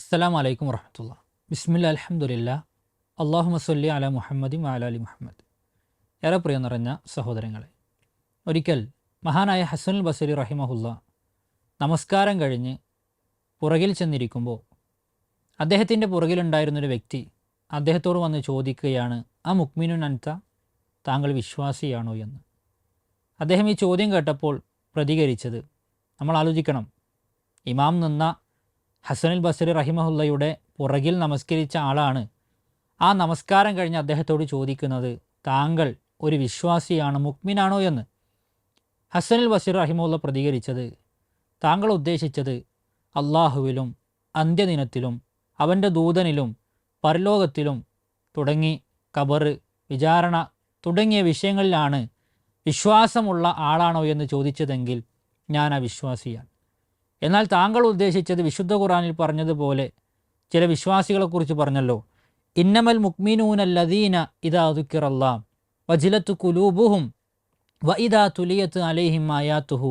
അസ്സലാം വലൈക്കും വറഹമത്തുള്ള. ബിസ്മില്ല അലഹമുല്ല അള്ളാഹു മസ്ല്ലി അല മുഹമ്മദി അല അലി മുഹമ്മദ്. ഏറെ പ്രിയ നിറഞ്ഞ സഹോദരങ്ങളെ ഒരിക്കൽ മഹാനായ ഹസനുൽ ബസരി റഹിമഹുല്ല നമസ്കാരം കഴിഞ്ഞ് പുറകിൽ ചെന്നിരിക്കുമ്പോൾ അദ്ദേഹത്തിന്റെ പുറകിലുണ്ടായിരുന്നൊരു വ്യക്തി അദ്ദേഹത്തോട് വന്ന് ചോദിക്കുകയാണ് ആ മുക്മിനു നൻത താങ്കൾ വിശ്വാസിയാണോ എന്ന്? അദ്ദേഹം ഈ ചോദ്യം കേട്ടപ്പോൾ പ്രതികരിച്ചത് നമ്മൾ ആലോചിക്കണം ഇമാം നിന്ന ഹസനുൽ ബസരി റഹിമഹുല്ലയുടെ പുറകിൽ നമസ്കരിച്ച ആളാണ്. ആ നമസ്കാരം കഴിഞ്ഞ് അദ്ദേഹത്തോട് ചോദിക്കുന്നത് താങ്കൾ ഒരു വിശ്വാസിയാണ് മുക്മിനാണോ എന്ന്? ഹസനുൽ ബസീർ റഹിമുല്ല പ്രതികരിച്ചത് താങ്കൾ ഉദ്ദേശിച്ചത് അള്ളാഹുവിലും അന്ത്യദിനത്തിലും അവന്റെ ദൂതനിലും പരലോകത്തിലും തുടങ്ങി കബറ് വിചാരണ തുടങ്ങിയ വിഷയങ്ങളിലാണ് വിശ്വാസമുള്ള ആളാണോ എന്ന് ചോദിച്ചതെങ്കിൽ ഞാൻ ആ വിശ്വാസിയാണ് എന്നാൽ താങ്കൾ ഉദ്ദേശിച്ചത് വിശുദ്ധ ഖുറാനിൽ പറഞ്ഞതുപോലെ ചില വിശ്വാസികളെക്കുറിച്ച് പറഞ്ഞല്ലോ. ഇന്നമൽ മുക്മിനൂനല്ലദീന ഇതാ ദുക്കിറല്ലാം. വജിലത്തു കുലൂബുഹും വ ഇതാ തുലിയത്ത് അലൈഹിം ആയാത്തുഹു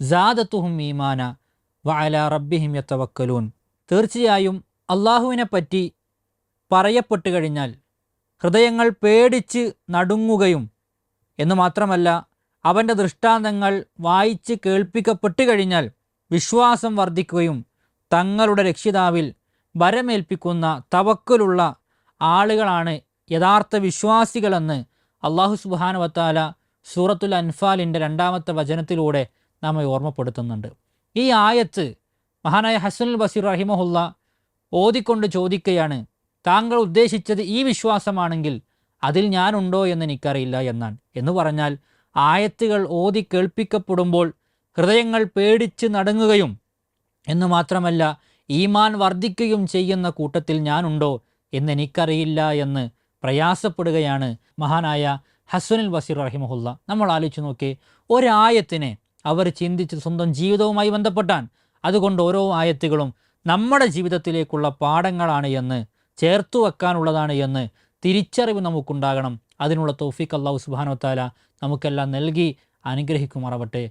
ജാദത്തുഹും ഈമാന വ അല റബ്ബിഹിം യത്തവക്കലൂൻ തീർച്ചയായും അള്ളാഹുവിനെ പറ്റി പറയപ്പെട്ടു കഴിഞ്ഞാൽ ഹൃദയങ്ങൾ പേടിച്ച് നടുങ്ങുകയും എന്ന് മാത്രമല്ല അവന്റെ ദൃഷ്ടാന്തങ്ങൾ വായിച്ച് കേൾപ്പിക്കപ്പെട്ടു കഴിഞ്ഞാൽ വിശ്വാസം വർദ്ധിക്കുകയും തങ്ങളുടെ രക്ഷിതാവിൽ വരമേൽപ്പിക്കുന്ന തവക്കലുള്ള ആളുകളാണ് യഥാർത്ഥ വിശ്വാസികളെന്ന് അള്ളാഹു സുബാനുവത്താല സൂറത്തുൽ അൻഫാലിന്റെ രണ്ടാമത്തെ വചനത്തിലൂടെ നമ്മെ ഓർമ്മപ്പെടുത്തുന്നുണ്ട്. ഈ ആയത്ത് മഹാനായ ഹസനുൽ ബസീർ റഹിമഹുല്ല ഓതിക്കൊണ്ട് ചോദിക്കുകയാണ് താങ്കൾ ഉദ്ദേശിച്ചത് ഈ വിശ്വാസമാണെങ്കിൽ അതിൽ ഞാനുണ്ടോ എന്ന് എനിക്കറിയില്ല എന്നാണ്. എന്ന് പറഞ്ഞാൽ ആയത്തുകൾ ഓതി കേൾപ്പിക്കപ്പെടുമ്പോൾ ഹൃദയങ്ങൾ പേടിച്ച് നടങ്ങുകയും എന്ന് മാത്രമല്ല ഈമാൻ വർദ്ധിക്കുകയും ചെയ്യുന്ന കൂട്ടത്തിൽ ഞാനുണ്ടോ എന്ന് എനിക്കറിയില്ല എന്ന് പ്രയാസപ്പെടുകയാണ് മഹാനായ ഹസ്വനുൽ ബസീർ റഹിമഹുല്ല. നമ്മൾ ആലോചിച്ച് നോക്കി ഒരായത്തിനെ അവർ ചിന്തിച്ച് സ്വന്തം ജീവിതവുമായി ബന്ധപ്പെട്ടാൻ അതുകൊണ്ട് ഓരോ ആയത്തുകളും നമ്മുടെ ജീവിതത്തിലേക്കുള്ള പാഠങ്ങളാണ് എന്ന് ചേർത്തു വെക്കാനുള്ളതാണ് എന്ന് തിരിച്ചറിവ് നമുക്കുണ്ടാകണം. അതിനുള്ള തൗഫീഖ് അള്ളാഹു സുബാനോത്താല നമുക്കെല്ലാം നൽകി അനുഗ്രഹിക്കുമാറാവട്ടെ.